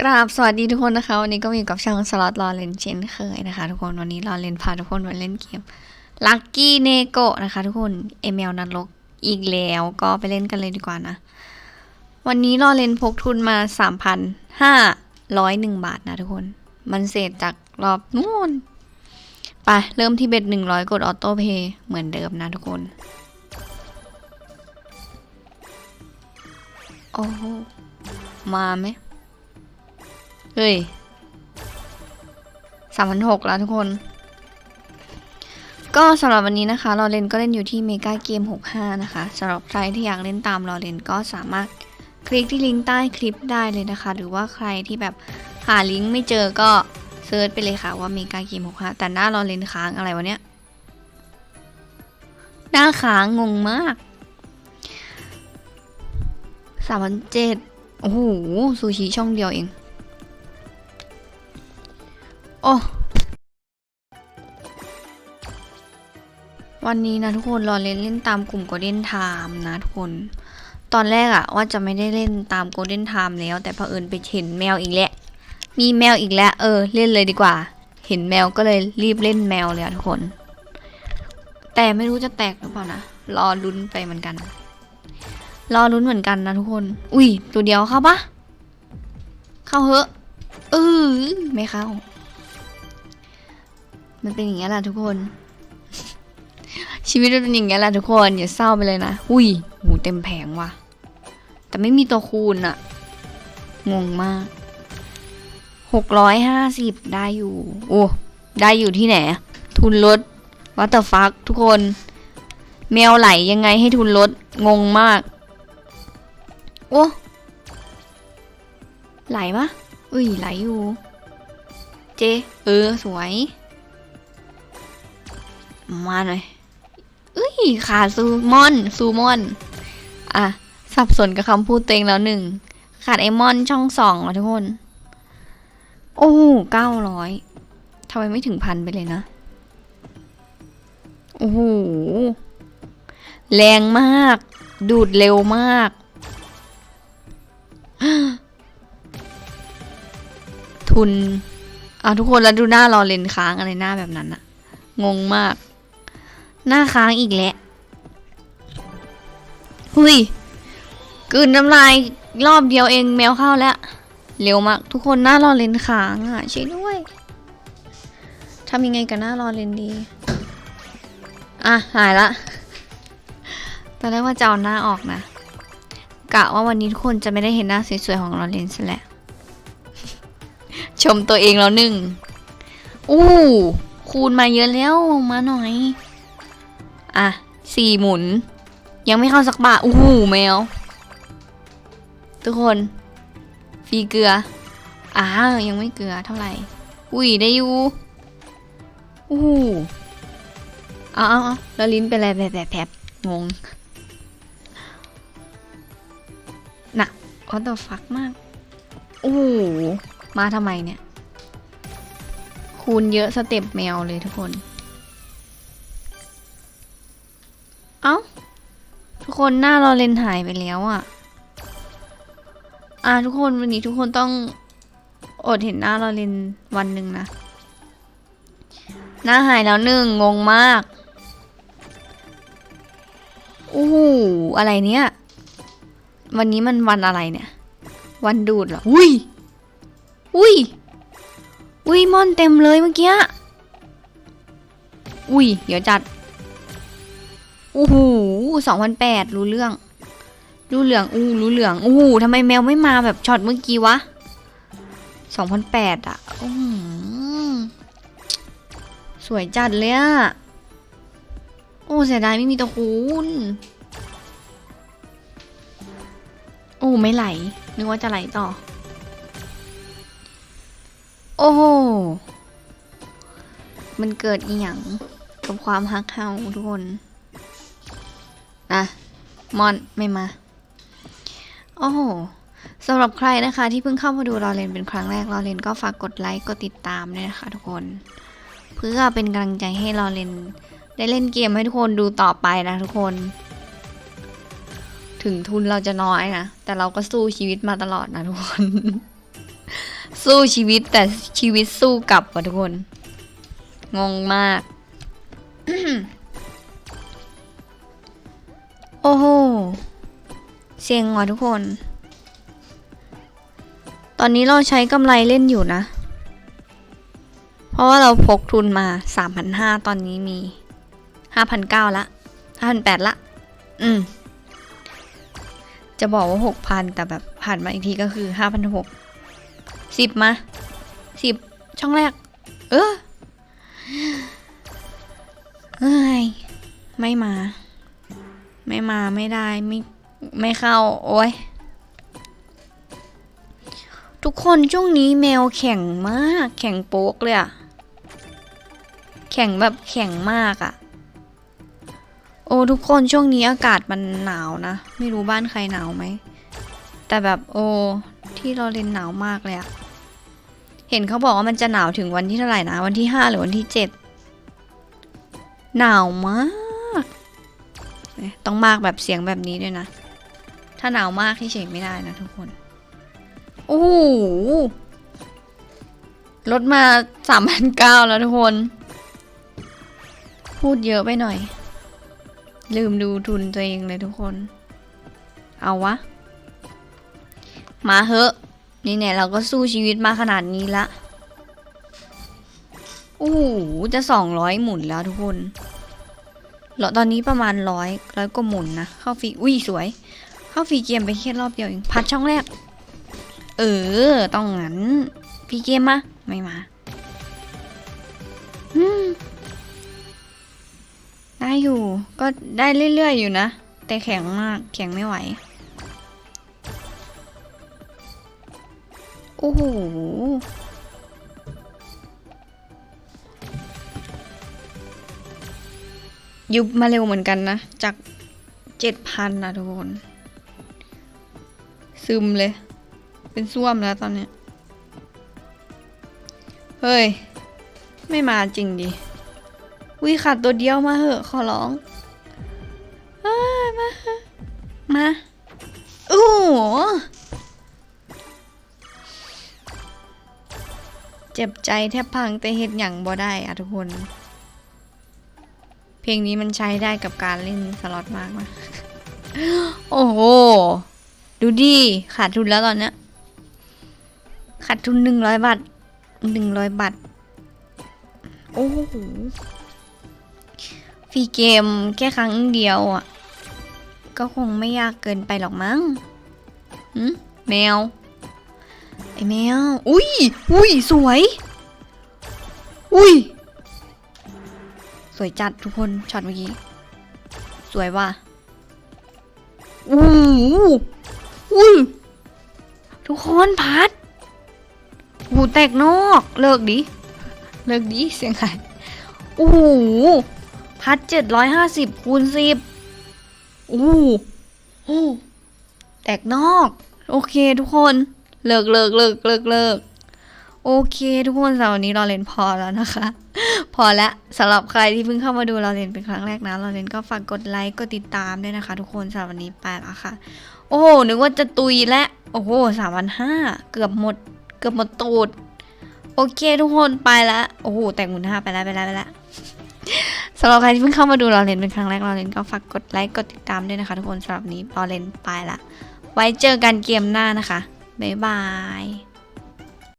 กราบสวัสดีทุกคนนะคะ วันนี้ก็มีกับช่องสล็อตรอเลนเช่นเคยนะคะ ทุกคนวันนี้รอเลนพาทุกคนมาเล่นเกมลัคกี้เนโกะนะคะทุกคนเอเมลนัดลกอีกแล้วก็ไปเล่นกันเลยดีกว่านะ วันนี้รอเลนพกทุนมาสามพันห้าร้อยหนึ่งบาทนะทุกคน มันเศษจากรอบนู่น ไป เริ่มที่เบ็ดหนึ่งร้อยกดออโต้เพย์เหมือนเดิมนะทุกคน โอ้โหมาไหม เฮ้ยสามพันหกแล้วทุกคน ก็สำหรับวันนี้นะคะราเลนก็เล่นอยู่ที่เมกาเกม 65 นะคะสำหรับใครที่อยากเล่นตามราเลนก็สามารถคลิกที่ลิงก์ใต้คลิปได้เลยนะคะ หรือว่าใครที่แบบหาลิงก์ไม่เจอก็เซิร์ชไปเลยค่ะว่าเมกาเกม 65 แต่หน้าราเลนค้างอะไรวะเนี้ยหน้าค้างงงมากสามพันเจ็ดโอ้โหซูชิช่องเดียวเอง โอ้วันนี้นะทุกคนรอเล่นเล่นตามกลุ่ม Golden Time นะทุกคน ตอนแรกอะว่าจะไม่ได้เล่นตาม Golden Time แล้ว แต่เผอิญไปเห็นแมวอีกแล้วมีแมวอีกแล้วเออ เล่นเลยดีกว่า เห็นแมวก็เลยรีบเล่นแมวเลยอะทุกคน แต่ไม่รู้จะแตกหรือเปล่านะรอลุ้นไปเหมือนกัน รอลุ้นเหมือนกันนะทุกคน อุ้ยตัวเดียวเข้าปะเข้าเหอะเออไม่เข้า มันเป็นอย่างนี้ยแหละทุกคน ชีวิตมันเป็นอย่างนี้ยแหละทุกคนอย่าเศร้าไปเลยนะอุ้ยหูเต็มแผงว่ะ แต่ไม่มีตัวคูณอะงงมากหกร้อยห้าสิบได้อยู่ โอ้ได้อยู่ที่ไหน ทุนลดวัตเตอร์ฟักทุกคน แมวไหลยังไงให้ทุนลดงงมาก โอ้ไหลปะอุ้ยไหลอยู่ เจ เออ สวย มาหน่อยเอ้ยขาซูมอน ซูมอน อะ สับสนกับคำพูดตัวเองแล้วหนึ่ง ขาดไอมอนช่องสองอะทุกคน โอ้เก้าร้อยทำไมไม่ถึงพันไปเลยนะ โอ้โห แรงมาก ดูดเร็วมาก ทุนอะทุกคนแล้วดูหน้ารอเลนค้างอะไรหน้าแบบนั้นอะงงมาก หน้าค้างอีกแล้วหุยกืนน้ำลายรอบเดียวเองแมวเข้าแล้ว เร็วมาก ทุกคนหน้ารอเลนค้างอะช่วยด้วยทำยังไงกับหน้ารอเลนดี อะ หายละ ตอนแรกว่าจะเอาหน้าออกนะ กะว่าวันนี้ทุกคนจะไม่ได้เห็นหน้าสวยๆของลอเรนซะและชมตัวเองแล้วหนึ่งอู้คูณมาเยอะแล้วมาหน่อย อะสี่หมุน ยังไม่เข้าสักบาทอู้หูแมว ทุกคนฟีเกลืออ่ายังไม่เกลือเท่าไหร่ อุ้ยได้อยู่อู้หูเอาเอาเอาแล้วลิ้นเป็นอะไรแบบแบบแบบงงน่ะ what the fuck มากโอ้โหมาทำไมเนี่ย คูณเยอะสเต็ปแมวเลยทุกคน เอ้า ทุกคนหน้าเราเลนหายไปแล้วอะ่ะ อ่าทุกคนวันนี้ทุกคนต้องอดเห็นหน้าเราเลนวันหนึ่งนะ หน้าหายแล้วหนึ่งงงมากโอ้โหอะไรเนี่ย วันนี้มันวันอะไรเนี่ย วันดูดเหรอ อุ้ย อุ้ย อุ้ยมอนเต็มเลยเมื่อกี้ อุ้ย เดี๋ยวจัดโอ้โหสองพันแปดรู้เรื่อง รู้เหลือง อู้รู้เหลือง อู้หูทำไมแมวไม่มาแบบช็อตเมื่อกี้วะสองพันแปดอะอือหือสวยจัดเลยอะโอ้เสียดายไม่มีตะคูณโอ้ไม่ไหล นึกว่าจะไหลต่อ โอ้โห มันเกิดอีหยังกับความฮักเฮาทุกคน อะมอนไม่มา โอ้โหสำหรับใครนะคะที่เพิ่งเข้ามาดูรอเลนเป็นครั้งแรกรอเลนก็ฝากกดไลค์กดติดตามด้วยนะคะทุกคน เพื่อเป็นกำลังใจให้รอเลนได้เล่นเกมให้ทุกคนดูต่อไปนะทุกคน ถึงทุนเราจะน้อยนะแต่เราก็สู้ชีวิตมาตลอดนะทุกคน สู้ชีวิตแต่ชีวิตสู้กลับว่ะทุกคน งงมาก โอ้โหเสียงว่ะทุกคน ตอนนี้เราใช้กำไรเล่นอยู่นะ เพราะว่าเราพกทุนมา 3,500 ตอนนี้มี 5,900 ละ 5,800 ละ อืม จะบอกว่า 6,000 แต่แบบผ่านมาอีกทีก็คือ 5,600สิบมาสิบช่องแรก เออเอ้ยไม่มา ไม่มาไม่ได้ไม่ไม่เข้า โอ้ยทุกคนช่วงนี้แมวแข็งมาก แข็งโป๊กเลยอะแข็งแบบแข็งมากอะโอ้ทุกคนช่วงนี้อากาศมันหนาวนะ ไม่รู้บ้านใครหนาวไหม แต่แบบโอ้ที่เราเรียนหนาวมากเลยอะเห็นเขาบอกว่ามันจะหนาวถึงวันที่เท่าไหร่นะ วันที่ห้าหรือวันที่เจ็ดหนาวมาก ต้องมากแบบเสียงแบบนี้ด้วยนะ ถ้าหนาวมากที่เฉยไม่ได้นะทุกคน โอ้โหลดมาสามพันเก้าแล้วทุกคน พูดเยอะไปหน่อย ลืมดูทุนตัวเองเลยทุกคน เอาวะ มาเหอะ นี่เนี่ยเราก็สู้ชีวิตมาขนาดนี้ละโอ้โหจะสองร้อยหมุนแล้วทุกคน หรอตอนนี้ประมาณร้อยร้อยกว่าหมุนนะ เข้าฟรีอุ้ยสวย เข้าฟรีเกมไปแค่รอบเดียวเองพัดช่องแรก เออ ต้องงั้นพี่เกมมา ไม่มาอืมได้อยู่ ก็ได้เรื่อยๆอยู่นะ แต่แข็งมาก แข็งไม่ไหว โอ้โห ยุบมาเร็วเหมือนกันนะ จากเจ็ดพันนะทุกคน ซึมเลย เป็นส้วมแล้วตอนเนี้ยเฮ้ย ไม่มาจริงดิวิขาดตัวเดียวมาเหอะขอร้องอมา มาโอ้โหเจ็บใจแทบพังแต่เฮ็ดหยังบ่ได้อะทุกคน เพลงนี้มันใช้ได้กับการเล่นสล็อตมากนะโอ้โห ดูดิขาดทุนแล้วตอนเนี้ยขาดทุนหนึ่งร้อยบาทหนึ่งร้อยบาท โอ้โหฟรีเกมแค่ครั้งเดียวอะ ก็คงไม่ยากเกินไปหรอกมั้งหืมแมว ไอแมว อุ้ย อุ้ย สวย อุ้ย วยจัดทุกคนช็อตเมื่อกี้ สวยว่ะอู้หูอุ้ยทุกคนพัดหูแตกนอก เลิกดิ เลิกดิเสียงใครโอ้โหพัดเจ็ดร้อยห้าสิบคูณสิบโอ้โหแตกนอก โอเคทุกคน เลิกเลิกเลิกเลิกเลิกโอเค ทุกคนสำหรับวันนี้เราเล่นพอแล้วนะคะ พอแล้วสำหรับใครที่เพิ่งเข้ามาดูเราเล่นเป็นครั้งแรกนะ เราเล่นก็ฝากกดไลค์กดติดตามด้วยนะคะ ทุกคนสำหรับวันนี้ไปแล้วค่ะ โอ้โหนึกว่าจะตุยและโอ้โหสามพันห้าเกือบหมด เกือบหมดตูด โอเคทุกคนไปล้วโอ้โหแตกหมุนห้าไปแล้วไปแล้วไปแล้วสำหรับใครที่เพิ่งเข้ามาดูเราเล่นเป็นครั้งแรกเราเล่นก็ฝากกดไลค์กดติดตามด้วยนะคะ ทุกคนสำหรับนนี้เราเล่นไปละไว้เจอกันเกมหน้านะคะบ๊ายบาย